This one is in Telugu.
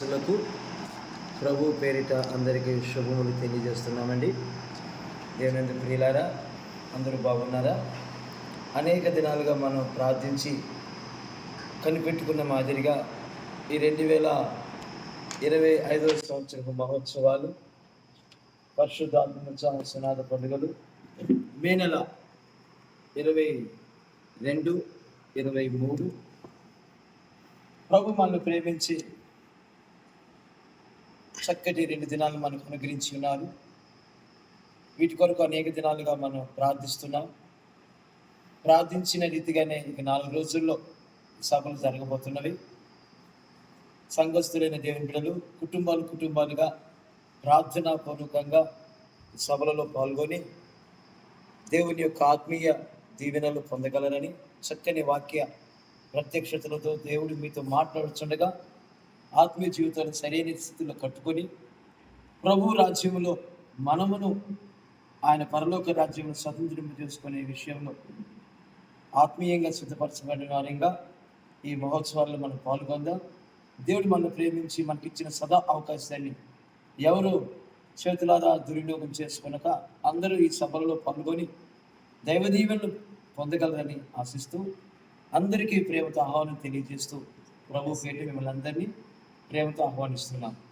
లకు ప్రభు పేరిట అందరికీ శుభములు తెలియజేస్తున్నామండి. దేవునందు ప్రియులారా అందరూ బాగున్నారా? అనేక దినాలుగా మనం ప్రార్థించి కనిపెట్టుకున్న మాదిరిగా ఈ రెండు వేల ఇరవై ఐదవ సంవత్సరపు మహోత్సవాలు పరిశుద్ధాత్మ సునాద పండుగలు మే నెల ఇరవై రెండు ఇరవై మూడు. ప్రభు మనల్ని ప్రేమించి చక్కటి రెండు దినాలు మనకు అనుగ్రహించి ఉన్నారు. వీటి కొరకు అనేక దినాలుగా మనం ప్రార్థిస్తున్నాం. ప్రార్థించిన రీతిగానే ఇక నాలుగు రోజుల్లో సభలు జరగబోతున్నవి. సంఘస్థులైన దేవుని బిడ్డలు కుటుంబాలు కుటుంబాలుగా ప్రార్థనా పూర్వకంగా సభలలో పాల్గొని దేవుని యొక్క ఆత్మీయ దీవెనలు పొందగలరని చక్కని వాక్య ప్రత్యక్షతలతో దేవుడు మీతో మాట్లాడుచుండగా ఆత్మీయ జీవితాన్ని సరైన స్థితిలో కట్టుకొని ప్రభు రాజ్యంలో మనమును ఆయన పరలోక రాజ్యంలో స్వతంత్రం చేసుకునే విషయంలో ఆత్మీయంగా సిద్ధపరచబడిన వారంగా ఈ మహోత్సవాల్లో మనం పాల్గొందాం. దేవుడు మనల్ని ప్రేమించి మనకిచ్చిన సదా అవకాశాన్ని ఎవరు చేతులారా దుర్వినియోగం చేసుకునక అందరూ ఈ సభలలో పాల్గొని దైవ పొందగలరని ఆశిస్తూ అందరికీ ప్రేమతో ఆహ్వానం తెలియజేస్తూ ప్రభు పేరు మిమ్మల్ని అందరినీ ప్రేమతో ఆహ్వానిస్తున్నాను